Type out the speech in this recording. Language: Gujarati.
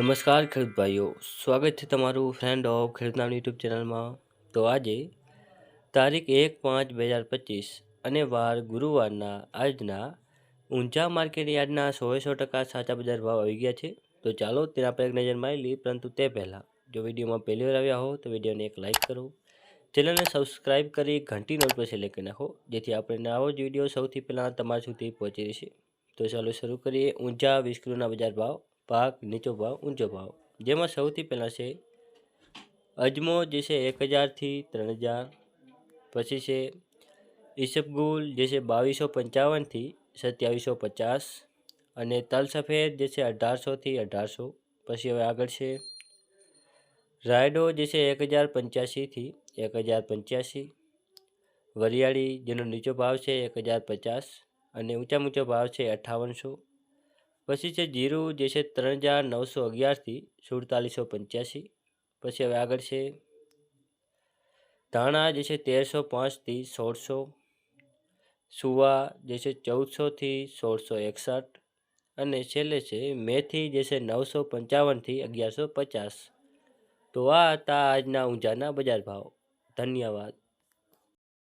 નમસ્કાર ખેડૂત ભાઈઓ, સ્વાગત છે તમારું ફ્રેન્ડ ઓફ ખેડૂતના યુટ્યુબ ચેનલમાં તો આજે તારીખ એક પાંચ બે હજાર પચીસ અને વાર ગુરુવારના આજના ઊંચા માર્કેટ યાર્ડના સોએ સો ટકા સાચા બજાર ભાવ આવી ગયા છે. તો ચાલો તેના પર એક નજર મારી લઈએ, પરંતુ તે પહેલાં જો વિડીયોમાં પહેલી વાર આવ્યા હો તો વિડીયોને એક લાઇક કરો. ચેનલને સબસ્ક્રાઇબ કરી ઘંટી નોટ પર સિલેક્ટ કરી નાખો, જેથી આપણે નવો જ વીડિયો સૌથી પહેલાં તમારા સુધી પહોંચી રહેશે. તો ચાલો શરૂ કરીએ ઊંચા વીસ કિલોના બજાર ભાવ. પાક નીચો ભાવ ઊંચો ભાવ જેમાં સૌથી પહેલાં છે, અજમો જે છે એક હજારથી ત્રણ હજાર. પછી છે ઈસબગુલ જે છે બાવીસો પંચાવનથી સત્યાવીસો પચાસ. અને તલ સફેદ જે છે અઢારસોથી અઢારસો. પછી હવે આગળ છે, રાયડો જે છે એક હજાર પંચ્યાસીથી એક હજાર પંચ્યાસી. વરિયાળી જેનો નીચો ભાવ છે એક હજાર પચાસ. અને ઊંચા ઊંચો ભાવ છે અઠ્ઠાવનસો પછી છે જીરું, જે છે ત્રણ હજાર નવસો અગિયારથી સુડતાલીસો પંચ્યાસી. પછી હવે આગળ છે ધાણા, જે છે તેરસો પાંચથી સોળસો. સુવા, જે છે ચૌદસોથી સોળસો એકસઠ. અને છેલ્લે છે મેથી, જે છે નવસો પંચાવનથી અગિયારસો પચાસ. તો આ હતા આજના ઊંઝાના બજાર ભાવ. ધન્યવાદ.